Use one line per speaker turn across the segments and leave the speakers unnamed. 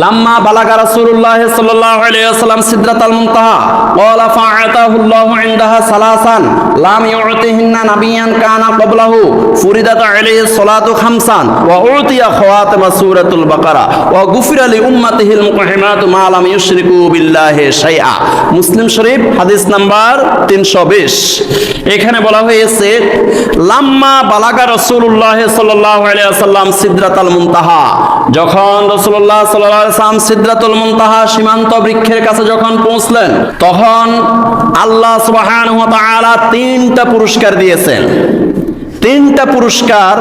লাম্মা বালাগা রাসূলুল্লাহ সাল্লাল্লাহু আলাইহি ওয়াসাল্লাম সিদরাতাল মুনতাহা, ক্বালা ফাআতাহু আল্লাহু ইনদাহা সালাসান, লাম ইউতিহিন্না নাবিয়ান কানা ক্বাবলাহু, ফুরিদাত আলাইহি সালাতু খামসান, ওয়া উতিয়া খাওয়াতিমা সূরাতুল বাকারা, ওয়া গুফিরা লি উম্মাতিহিল মুকহিমাতু মা লাম ইউশরিকু বিল্লাহি শাইআ। মুসলিম শরীফ, হাদিস নাম্বার 320 এখানে বলা হয়েছে, লাম্মা বালাগা রাসূলুল্লাহ সাল্লাল্লাহু আলাইহি ওয়াসাল্লাম সিদরাতাল মুনতাহা, যখন রাসূলুল্লাহ সাল্লাল্লাহু সীমান্ত বৃক্ষের কাছে যখন পৌঁছলেন তখন আল্লাহ সুবহানাহু তিনটা পুরস্কার দিয়েছেন। তিনটা পুরস্কার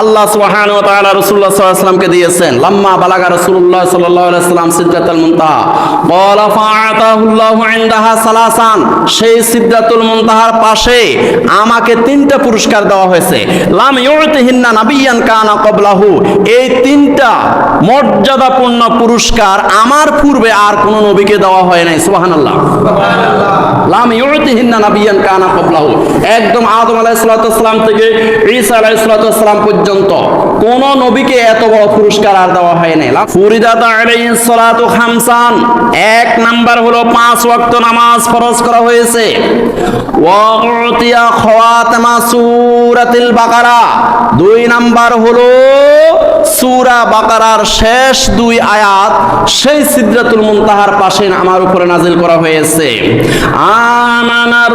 আল্লাহ সুবহান ওয়া তাআলা রাসূলুল্লাহ সাল্লাল্লাহু আলাইহি ওয়াসাল্লামকে দিয়েছেন। লাম্মা বালাগা রাসূলুল্লাহ সাল্লাল্লাহু আলাইহি ওয়াসাল্লাম সিদরাতুল মুনতাহা। ক্বালা ফাআতাহুল্লাহু ইনদাহা সালাসান। সেই সিদরাতুল মুনতাহার পাশে আমাকে তিনটা পুরস্কার দেওয়া হয়েছে। লাম ইউতিহিন্না নাবিয়ান কানা ক্বাবলাহু। এই তিনটা মর্যাদাপূর্ণ পুরস্কার আমার পূর্বে আর কোনো নবীকে দেওয়া হয় নাই। সুবহানাল্লাহ। লাম ইউতিহিন্না নাবিয়ান কানা ক্বাবলাহু। একদম আদম আলাইহিস থেকে ঈসা পর্যন্ত কোন নবীকে এত বড় পুরস্কার আর দেওয়া খামসান। এক নাম্বার হলো পাঁচ ওয়াক্ত নামাজ ফরজ করা হয়েছে। দুই নাম্বার হলো বাকারার শেষ দুই আয়াত, সেই সিদরাতুল মুনতাহার পাশে আমার উপরে নাজিল করা হয়েছে। আমানার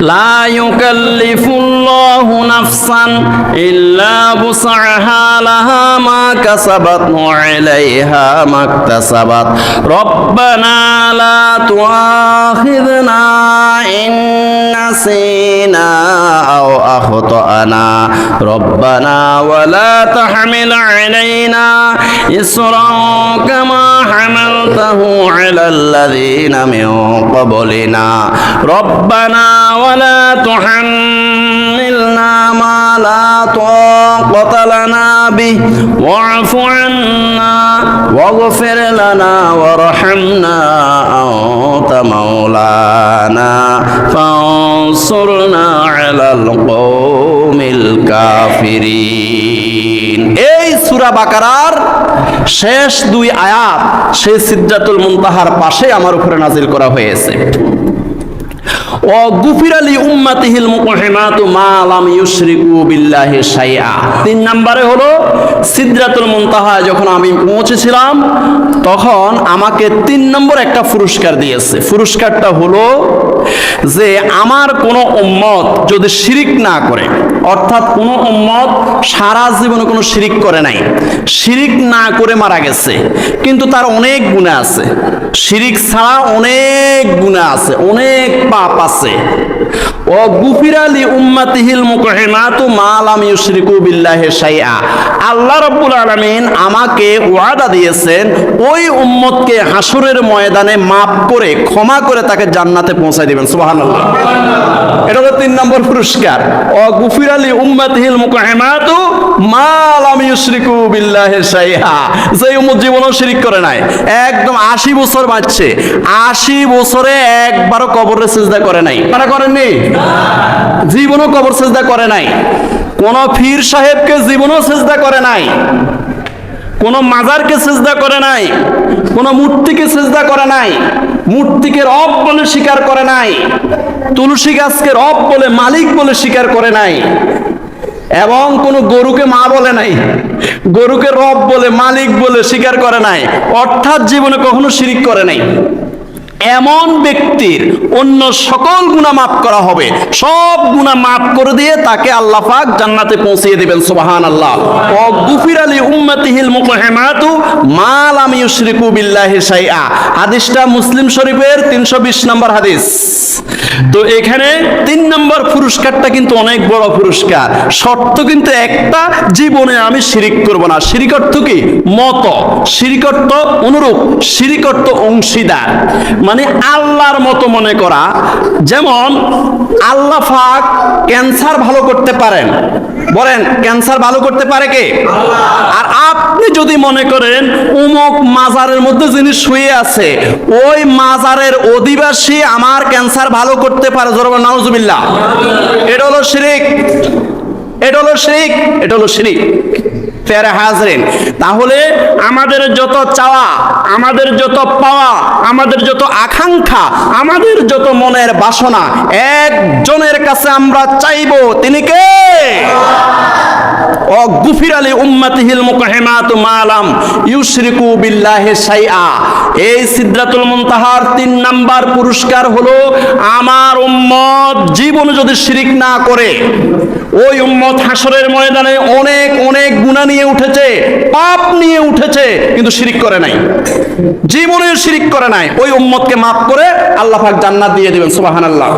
لا يكلف الله نفسا إلا وسعها لها ما كسبت وعليها ما اكتسبت. ربنا لا تؤاخذنا إن نسينا أو أخطأنا. ربنا ولا تحمل علينا إصرا كما حملته على الذين من قبلنا ربنا ولا تحملنا ما لا طاقة لنا به واعف عنا واغفر لنا وارحمنا أنت مولانا فانصرنا على القوم الكافرين এই সূরা বাকারার শেষ দুই আয়াত সেই সিদ্ধাতুল মুনতাহার পাশে আমার উপরে নাজিল করা হয়েছে। ও লাম ইউশরিকু বিল্লাহি তিন নম্বরে হলো মুনতাহা, যখন আমি পৌঁছেছিলাম, তখন আমাকে তিন নম্বর একটা পুরস্কার দিয়েছে। পুরস্কারটা হলো যে আমার কোনো উম্মত যদি শিরিক না করে, অর্থাৎ কোনো উম্মত সারা জীবনে কোনো শিরিক করে নাই, শিরিক না করে মারা গেছে, কিন্তু তার অনেক গুণা আছে। শিরিক ছাড়া অনেক গুণা আছে, অনেক পাপ আছে। ও গুফিরালি উম্মাতিহিল মুকহিমাতু মা লাম ইউশরিকু বিল্লাহি শাইআ। আল্লাহ রাব্বুল আলামিন আমাকে ওয়াদা দিয়েছেন, ওই উম্মতকে হাসরের ময়দানে মাপ করে, ক্ষমা করে তাকে জান্নাতে পৌঁছায় দিবেন, সুবহানাল্লাহ। এটা হলো তিন নম্বর পুরস্কার। ও গুফিরালি উম্মাতিহিল মুকহিমাতু মা লাম ইউশরিকু বিল্লাহি উম্মত জীবনেও শিরিক করে নাই, একদম 80 বছর বাঁচছে 80 বছরে একবারও করে নাই। কবর করে নাই। কোন সাহেবকে করে নাই। কোন মাজারকে করে নাই। মূর্তিকে সেজদা করে নাই। মূর্তিকে রব বলে স্বীকার করে নাই। তুলসী গাছকে রব বলে মালিক বলে স্বীকার করে নাই। এবং কোনো গরুকে মা বলে নাই। গরুকে রব বলে, মালিক বলে স্বীকার করে নাই। অর্থাৎ জীবনে কখনো শিরিক করে নাই। এমন ব্যক্তির অন্য সকল গুনাহ মাফ করা হবে। সব গুনাহ মাফ করে দিয়ে তাকে আল্লাহ পাক জান্নাতে পৌঁছিয়ে দিবেন, সুবহানাল্লাহ। ও গুফির আলী উম্মতিহিল মুকহামাতু মা লাম ইউশরিকু বিল্লাহি শাইআ। হাদিসটা মুসলিম শরীফের 320 নম্বর হাদিস। তো এখানে তিন নম্বর পুরস্কারটা কিন্তু অনেক বড় পুরস্কার। শর্ত কিন্তু একটা, জীবনে আমি শিরিক করব না। শিরিক অর্থ কি? মত। শিরিক অর্থ অনুরূপ। শিরিক অর্থ অংশীদার। মানে আল্লাহর মতো মনে করা। যেমন আল্লাহ পাক ক্যান্সার ভালো করতে পারেন। বলেন ক্যান্সার ভালো করতে পারে কে? আর আপনি যদি মনে করেন উমুক মাজারের মধ্যে যিনি শুয়ে আছে ওই মাজারের অধিবাসী আমার ক্যান্সার ভালো করতে পারে। জরবা নাউজুবিল্লাহ। এটা হলো শিরিক। এটা হলো শিরিক। এটা হলো শিরিক। ফেরে হাজরেন। তাহলে আমাদের যত চাওয়া, আমাদের যত পাওয়া, আমাদের যত আকাঙ্ক্ষা, আমাদের যত মনের বাসনা, একজনের কাছে আমরা চাইব, তিনি কে? ও গুফির আলী উম্মাতিহিল মুকাহিমাত মালাম ইউশরিকু বিল্লাহি শাইআ। এই সিদরাতুল মুনতাহার তিন নাম্বার পুরস্কার হলো, আমার উম্মত জীবন যদি শিরিক না করে, ওই উম্মত হাসরের ময়দানে অনেক উঠেছে, পাপ নিয়ে উঠেছে, কিন্তু শিরিক করে নাই। জীবনে শিরিক করে নাই। ওই উম্মতকে মাফ করে আল্লাহ পাক জান্নাত দিয়ে দিবেন, সুবহানাল্লাহ।